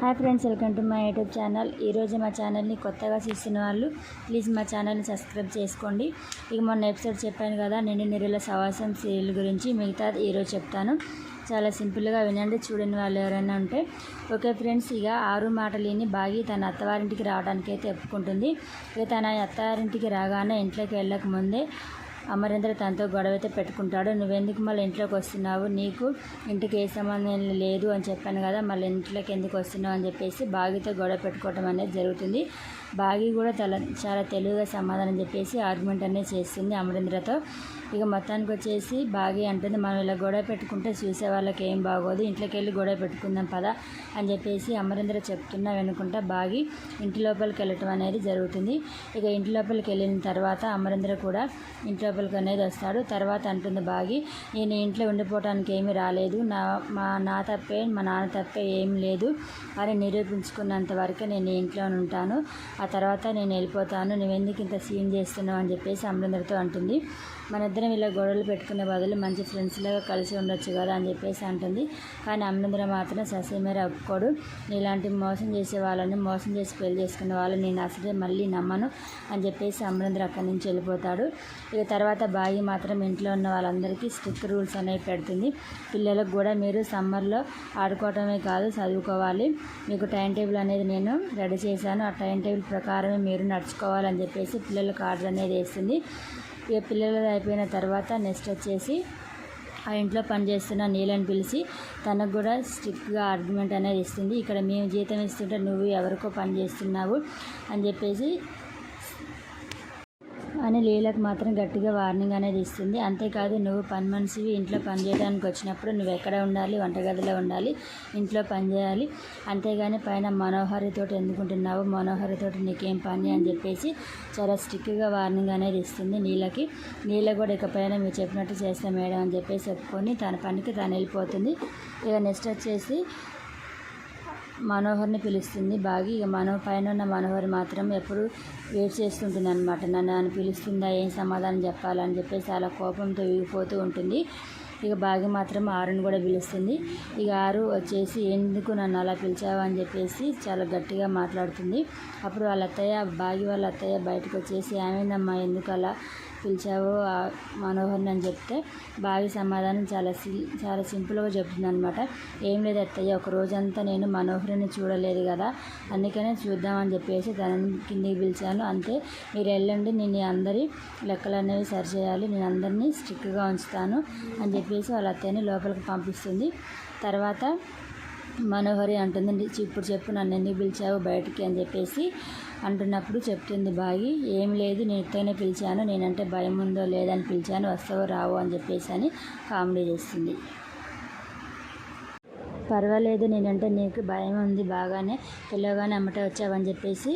Hi friends welcome to my YouTube channel. ఈరోజు మా ఛానల్ని కొత్తగా చూస్తున్న వాళ్ళు ప్లీజ్ మా ఛానల్ని సబ్స్క్రైబ్ చేసుకోండి. ఇక మొన్న ఎపిసోడ్ చెప్పాను కదా నిండు నిరుల సవాసం సీరియల్ గురించి మిగతా ఈరోజు చెప్తాను. చాలా సింపుల్గా వినండి చూడని వాళ్ళు ఎవరైనా ఉంటే. ఓకే ఫ్రెండ్స్ ఇక ఆరు మాటలేని బాగి తన అత్తవారింటికి రావడానికి అయితే ఒప్పుకుంటుంది. ఇక తన అత్తవారింటికి రాగానే ఇంట్లోకి వెళ్ళక ముందే అమరేంద్ర తనతో గొడవ అయితే పెట్టుకుంటాడు. నువ్వెందుకు మళ్ళీ ఇంట్లోకి వస్తున్నావు? నీకు ఇంటికి ఏ సంబంధం లేదు అని చెప్పాను కదా మళ్ళీ ఇంట్లోకి ఎందుకు వస్తున్నావు? అని చెప్పేసి బాగితో గొడవ పెట్టుకోవటం అనేది జరుగుతుంది. బాగి కూడా తల చాలా తెలివిగా సమాధానం చెప్పేసి ఆర్గ్యుమెంట్ అనేది చేస్తుంది అమరేంద్రతో. ఇక మొత్తానికి వచ్చేసి బాగి అంటుంది మనం ఇలా గొడవ పెట్టుకుంటే చూసే వాళ్ళకి ఏం బాగోదు ఇంట్లోకి వెళ్ళి గొడవ పెట్టుకుందాం పదా అని చెప్పేసి అమరేంద్ర చెప్తున్నా వెనుకుంటా బాగి ఇంటి లోపలికి వెళ్ళటం అనేది జరుగుతుంది. ఇక ఇంటి లోపలికి వెళ్ళిన తర్వాత అమరేంద్ర కూడా ఇంటి లోపలికి అనేది వస్తాడు. తర్వాత అంటుంది బాగి నేను ఇంట్లో ఉండిపోవటానికి ఏమీ రాలేదు నా మా నా తప్పే మా నాన్న తప్పే ఏం లేదు అని నిరూపించుకున్నంత వరకే నేను ఇంట్లో ఉంటాను. ఆ తర్వాత నేను వెళ్ళిపోతాను నువ్వెందుకు ఇంత సీన్ చేస్తున్నావు? అని చెప్పేసి అమరేంద్రతో అంటుంది. మనిద్దరం ఇలా గొడవలు పెట్టుకునే బదులు మంచి ఫ్రెండ్స్ లాగా కలిసి ఉండొచ్చు కదా? అని చెప్పేసి అంటుంది. కానీ అమరేంద్ర మాత్రం ససేమేర ఒప్పుకోడు ఇలాంటి మోసం చేసే వాళ్ళని మోసం చేసి పెళ్ళి చేసుకునే వాళ్ళని నేను అసలే మళ్ళీ నమ్మను అని చెప్పేసి అమరేంద్ర అక్కడి నుంచి వెళ్ళిపోతాడు. ఇక తర్వాత బాయి మాత్రం ఇంట్లో ఉన్న వాళ్ళందరికీ స్ట్రిక్ట్ రూల్స్ అనేవి పెడుతుంది. పిల్లలకు కూడా మీరు సమ్మర్లో ఆడుకోవటమే కాదు చదువుకోవాలి. మీకు టైం టేబుల్ అనేది నేను రెడీ చేశాను. ఆ టైం టేబుల్ ప్రకారమే మీరు నడుచుకోవాలని చెప్పేసి పిల్లలకు ఆర్డర్ అనేది వేస్తుంది ఇక పిల్లలది అయిపోయిన తర్వాత నెక్స్ట్ వచ్చేసి ఆ ఇంట్లో పనిచేస్తున్న నీళ్ళని పిలిచి తనకు కూడా స్ట్రిక్ట్గా ఆర్గ్యుమెంట్ అనేది ఇస్తుంది. ఇక్కడ మేము జీతం ఇస్తుంటే నువ్వు ఎవరికో పని చేస్తున్నావు అని చెప్పేసి అని లీలకు మాత్రం గట్టిగా వార్నింగ్ అనేది ఇస్తుంది. అంతేకాదు నువ్వు పని మనిషివి ఇంట్లో పని చేయడానికి వచ్చినప్పుడు నువ్వు ఎక్కడ ఉండాలి? వంటగదిలో ఉండాలి ఇంట్లో పని చేయాలి. అంతేగాని పైన మనోహరితో ఎందుకుంటున్నావు? మనోహరితో నీకేం పని అని చెప్పేసి చాలా స్టిక్గా వార్నింగ్ అనేది ఇస్తుంది నీళ్ళకి నీళ్ళ కూడా ఇకపైన మీరు చెప్పినట్టు చేస్తాం మేడం అని చెప్పేసి చెప్పుకొని తన పనికి తను వెళ్ళిపోతుంది. ఇక నెక్స్ట్ వచ్చేసి మనోహర్ని పిలుస్తుంది బాగి. ఇక మనో పైన ఉన్న మనోహర్ మాత్రం ఎప్పుడు వెయిట్ చేస్తుంటుంది అనమాట నన్ను నన్ను పిలుస్తుందా? ఏం సమాధానం చెప్పాలని చెప్పేసి అలా కోపంతో విగిపోతూ ఉంటుంది. ఇక బాగి మాత్రం ఆరుని కూడా పిలుస్తుంది. ఇక ఆరు వచ్చేసి ఎందుకు నన్ను అలా పిలిచావు? అని చెప్పేసి చాలా గట్టిగా మాట్లాడుతుంది. అప్పుడు వాళ్ళ అత్తయ్య బాగి వాళ్ళ అత్తయ్య బయటకు వచ్చేసి ఆమెనమ్మా ఎందుకు అలా పిలిచావు మనోహర్ని అని చెప్తే బావి సమాధానం చాలా సి చాలా సింపుల్గా చెప్తుంది అనమాట ఏం లేదు అత్తయ్య ఒక రోజంతా నేను మనోహరిని చూడలేదు కదా అందుకనే చూద్దామని చెప్పేసి తనని కిందికి పిలిచాను. అంతే మీరు వెళ్ళండి నేను అందరి లెక్కలు అనేవి సరిచేయాలి నేను అందరినీ స్ట్రిక్ట్గా ఉంచుతాను అని చెప్పేసి వాళ్ళ అత్తయ్యని లోపలికి పంపిస్తుంది. తర్వాత మనోహరి అంటుంది ఇప్పుడు చెప్పు నన్ను ఎందుకు పిలిచావు బయటికి అని చెప్పేసి అంటున్నప్పుడు చెప్తుంది బాగి ఏం లేదు నేను ఇతనే పిలిచాను. నేనంటే భయం ఉందో లేదని పిలిచాను. వస్తావో రావు అని చెప్పేసి అని కామెడీ చేస్తుంది. పర్వాలేదు నేనంటే నీకు భయం ఉంది బాగానే. పిల్లగానే అమ్మట వచ్చావని చెప్పేసి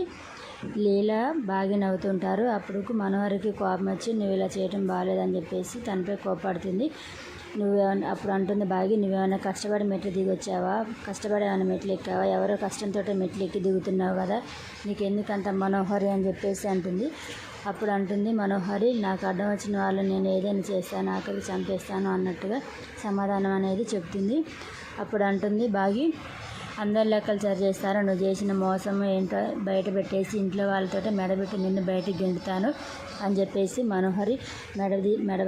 లీల బాగా నవ్వుతుంటారు. అప్పుడు మనోహరికి కోపం వచ్చి నువ్వు ఇలా చేయటం బాగాలేదని చెప్పేసి తనపై కోపడుతుంది. నువ్వేమన్నా అప్పుడు అంటుంది బాగి నువ్వేమైనా కష్టపడి మెట్లు దిగొచ్చావా? కష్టపడి ఏమైనా మెట్లు ఎక్కావా? ఎవరో కష్టంతో మెట్లు ఎక్కి దిగుతున్నావు కదా? నీకు ఎందుకు అంత మనోహరి అని చెప్పేసి అంటుంది. అప్పుడు అంటుంది మనోహరి నాకు అడ్డం వచ్చిన వాళ్ళు నేను ఏదైనా చేస్తాను ఆకలి చంపేస్తాను అన్నట్టుగా సమాధానం అనేది చెప్తుంది. అప్పుడు అంటుంది బాగి అందరి లెక్కలు సరి చేస్తారు? నువ్వు చేసిన మోసం ఏంటో బయట పెట్టేసి ఇంట్లో వాళ్ళతో మెడబెట్టి నిన్ను బయటికి గెంటుతాను అని చెప్పేసి మనోహరి మెడది మెడ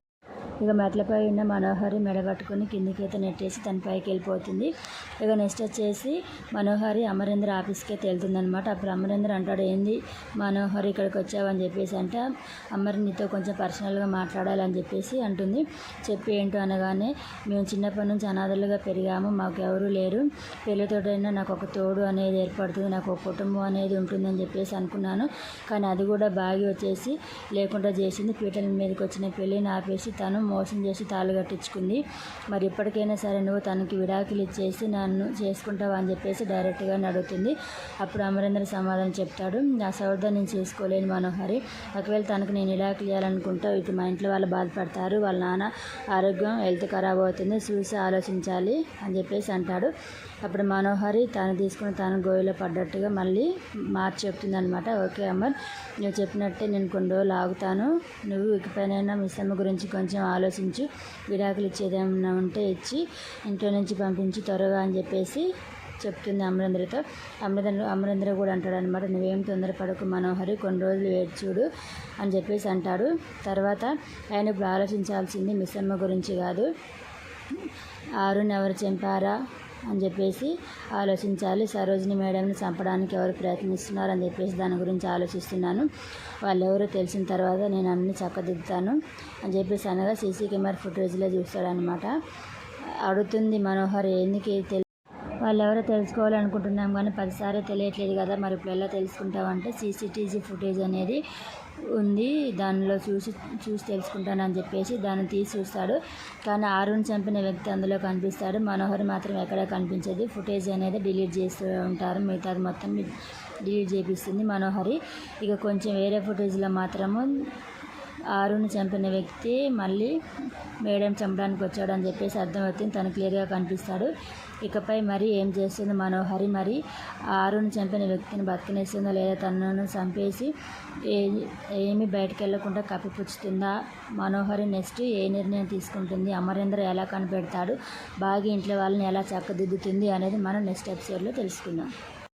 ఇక మెట్లపై ఉన్న మనోహరి మెడబట్టుకుని కిందికైతే నెట్టేసి తన పైకి వెళ్ళిపోతుంది. ఇక నెక్స్ట్ వచ్చేసి మనోహరి అమరేంద్ర ఆఫీస్కి అయితే వెళ్తుంది అనమాట అప్పుడు అమరేంద్ర అంటాడు ఏంది మనోహరి ఇక్కడికి వచ్చావని చెప్పేసి అంటే అమరి నీతో కొంచెం పర్సనల్గా మాట్లాడాలని చెప్పేసి అంటుంది. చెప్పి ఏంటో అనగానే మేము చిన్నప్పటి నుంచి అనాథలుగా పెరిగాము మాకు ఎవరూ లేరు. పెళ్ళితోటైనా నాకు ఒక తోడు అనేది ఏర్పడుతుంది నాకు ఒక కుటుంబం అనేది ఉంటుందని చెప్పేసి అనుకున్నాను. కానీ అది కూడా బాగి వచ్చేసి లేకుండా చేసింది. పీటల మీదకి వచ్చిన పెళ్ళిని ఆపేసి తను మోసం చేసి తాళు కట్టించుకుంది. మరి ఇప్పటికైనా సరే నువ్వు తనకి విడాకులు ఇచ్చేసి నన్ను చేసుకుంటావా అని చెప్పేసి డైరెక్ట్గా అడుగుతుంది. అప్పుడు అమరేంద్ర సమాధానం చెప్తాడు. నా సౌర్ధం నేను చేసుకోలేను మనోహరి. ఒకవేళ తనకు నేను విడాకులు ఇవ్వాలనుకుంటా ఇటు మా ఇంట్లో వాళ్ళు బాధపడతారు వాళ్ళ నాన్న ఆరోగ్యం హెల్త్ ఖరాబ్ అవుతుంది చూసి ఆలోచించాలి అని చెప్పేసి అంటాడు. అప్పుడు మనోహరి తను తీసుకుని తను గోయిలో పడ్డట్టుగా మళ్ళీ మార్చి చెప్తుంది అనమాట ఓకే అమర్ నువ్వు చెప్పినట్టే నేను కొన్ని రోజులు ఆగుతాను. నువ్వు ఇకపైన మిస్ అమ్మ గురించి కొంచెం ఆలోచించు. విడాకులు ఇచ్చేది ఏమన్నా ఉంటే ఇచ్చి ఇంట్లో నుంచి పంపించి త్వరగా అని చెప్పేసి చెప్తుంది అమరేంద్రతో. అమరేంద్ర అమరేంద్ర కూడా అంటాడు అనమాట నువ్వేం తొందరపడకు మనోహరి కొన్ని రోజులు వేడి చూడు అని చెప్పేసి అంటాడు. తర్వాత ఆయన ఇప్పుడు ఆలోచించాల్సింది మిస్సమ్మ గురించి కాదు. ఆరుని ఎవరు చంపారా? అని చెప్పేసి ఆలోచించాలి. సరోజిని మేడంని చంపడానికి ఎవరు ప్రయత్నిస్తున్నారు అని చెప్పేసి దాని గురించి ఆలోచిస్తున్నాను. వాళ్ళెవరో తెలిసిన తర్వాత నేను అన్ని చక్కదిద్దుతాను అని చెప్పేసి అనగా సీసీ కెమెరా ఫుటేజ్లో చూస్తాడనమాట అడుగుతుంది మనోహర్ ఎందుకు తెలి వాళ్ళు ఎవరో తెలుసుకోవాలనుకుంటున్నాం కానీ పదిసారి తెలియట్లేదు కదా మరి ఇప్పుడు ఎలా తెలుసుకుంటామంటే సీసీటీజీ ఫుటేజ్ అనేది ఉంది. దానిలో చూసి చూసి తెలుసుకుంటానని చెప్పేసి దాన్ని తీసి చూస్తాడు. కానీ ఆరుని చంపిన వ్యక్తి అందులో కనిపిస్తాడు. మనోహర్ మాత్రం ఎక్కడ కనిపించదు. ఫుటేజ్ అనేది డిలీట్ చేస్తూ ఉంటారు. మిగతాది మొత్తం డిలీట్ చేపిస్తుంది మనోహరి. ఇక కొంచెం వేరే ఫుటేజ్లో మాత్రము ఆరుని చంపిన వ్యక్తి మళ్ళీ మేడం చంపడానికి వచ్చాడు అని చెప్పేసి అర్థమవుతుంది. తను క్లియర్గా కనిపిస్తాడు. ఇకపై మరి ఏం చేస్తుంది మనోహరి? మరి ఆరుని చంపిన వ్యక్తిని బతికినేస్తుందా లేదా తనను చంపేసి ఏ ఏమి బయటకు వెళ్ళకుండా కప్పిపుచ్చుతుందా? మనోహరి నెక్స్ట్ ఏ నిర్ణయం తీసుకుంటుంది? అమరేంద్ర ఎలా కనిపెడతాడు? బాగా ఇంట్లో వాళ్ళని ఎలా చక్కదిద్దుతుంది అనేది మనం నెక్స్ట్ ఎపిసోడ్లో తెలుసుకుందాం.